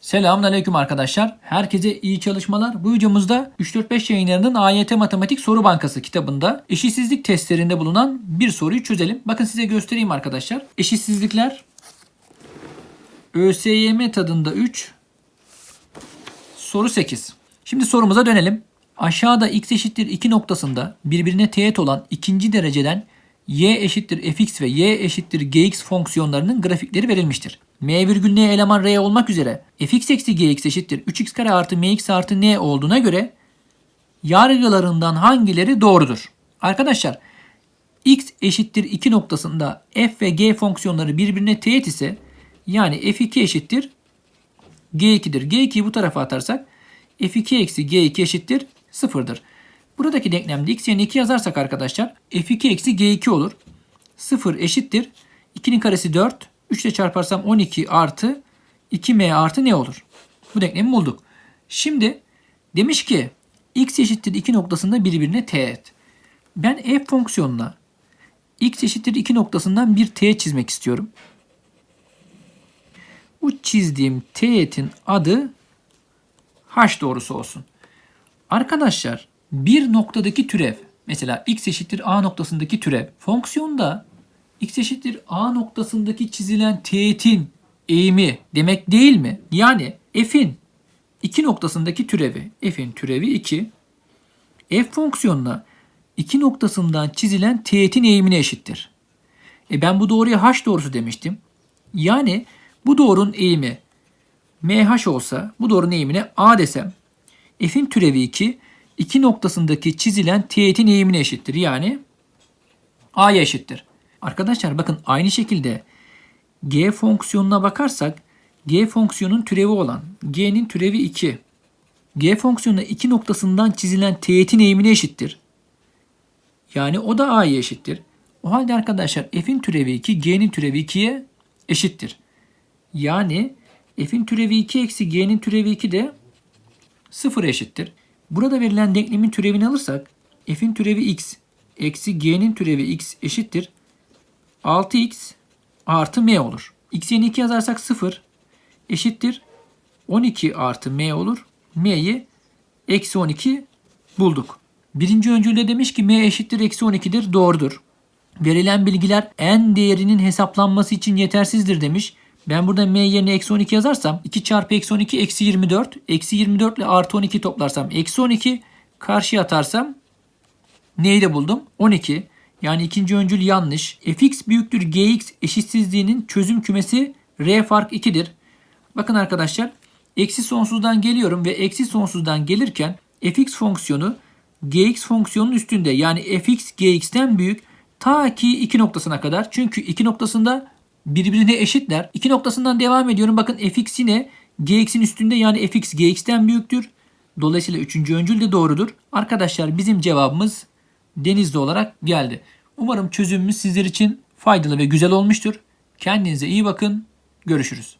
Selamünaleyküm arkadaşlar. Herkese iyi çalışmalar. Bu videomuzda 3-4-5 yayınlarının AYT Matematik Soru Bankası kitabında eşitsizlik testlerinde bulunan bir soruyu çözelim. Bakın size göstereyim arkadaşlar. Eşitsizlikler ÖSYM tadında 3 soru 8. Şimdi sorumuza dönelim. Aşağıda x eşittir 2 noktasında birbirine teğet olan ikinci dereceden y eşittir fx ve y eşittir gx fonksiyonlarının grafikleri verilmiştir. m virgül n eleman r olmak üzere fx eksi gx eşittir 3x kare artı mx artı n olduğuna göre yargılarından hangileri doğrudur? Arkadaşlar x eşittir 2 noktasında f ve g fonksiyonları birbirine teğet ise yani f2 eşittir g2'dir. g2'yi bu tarafa atarsak f2 eksi g2 eşittir 0'dır. Buradaki denklemde x yerine 2 yazarsak arkadaşlar f2 eksi g2 olur. 0 eşittir. 2'nin karesi 4. 3 ile çarparsam 12 artı 2m artı ne olur? Bu denklemi bulduk. Şimdi demiş ki x eşittir 2 noktasında birbirine teğet. Ben f fonksiyonuna x eşittir 2 noktasından bir teğet çizmek istiyorum. Bu çizdiğim teğetin adı h doğrusu olsun. Arkadaşlar bir noktadaki türev mesela x eşittir a noktasındaki türev fonksiyonda x eşittir a noktasındaki çizilen teğetin eğimi demek değil mi? Yani f'in 2 noktasındaki türevi f'in türevi 2 f fonksiyonuna 2 noktasından çizilen teğetin eğimine eşittir. E ben bu doğruya h doğrusu demiştim. Yani bu doğrunun eğimi mh olsa bu doğrunun eğimine a desem f'in türevi 2 2 noktasındaki çizilen teğetin eğimine eşittir. Yani a'ya eşittir. Arkadaşlar bakın aynı şekilde g fonksiyonuna bakarsak g fonksiyonun türevi olan g'nin türevi 2 g fonksiyonuna 2 noktasından çizilen teğetin eğimine eşittir. Yani o da a'ya eşittir. O halde arkadaşlar f'in türevi 2 g'nin türevi 2'ye eşittir. Yani f'in türevi 2 eksi g'nin türevi 2 de 0 eşittir. Burada verilen denklemin türevini alırsak f'in türevi x eksi g'nin türevi x eşittir 6x artı m olur. x yerine 2 yazarsak 0 eşittir 12 artı m olur. m'yi eksi 12 bulduk. Birinci öncülde demiş ki m eşittir eksi 12'dir. Doğrudur. Verilen bilgiler n değerinin hesaplanması için yetersizdir demiş. Ben burada m yerine eksi 12 yazarsam 2 çarpı eksi 12 eksi 24. Eksi 24 ile artı 12 toplarsam eksi 12. Karşıya atarsam neyi de buldum? 12. Yani ikinci öncül yanlış. fx büyüktür gx eşitsizliğinin çözüm kümesi r fark 2'dir. Bakın arkadaşlar eksi sonsuzdan geliyorum ve eksi sonsuzdan gelirken fx fonksiyonu gx fonksiyonun üstünde. Yani fx gx'ten büyük ta ki 2 noktasına kadar. Çünkü 2 noktasında birbirine eşitler. 2 noktasından devam ediyorum. Bakın fx yine gx'in üstünde yani fx gx'ten büyüktür. Dolayısıyla üçüncü öncül de doğrudur. Arkadaşlar bizim cevabımız denizli olarak geldi. Umarım çözümümüz sizler için faydalı ve güzel olmuştur. Kendinize iyi bakın. Görüşürüz.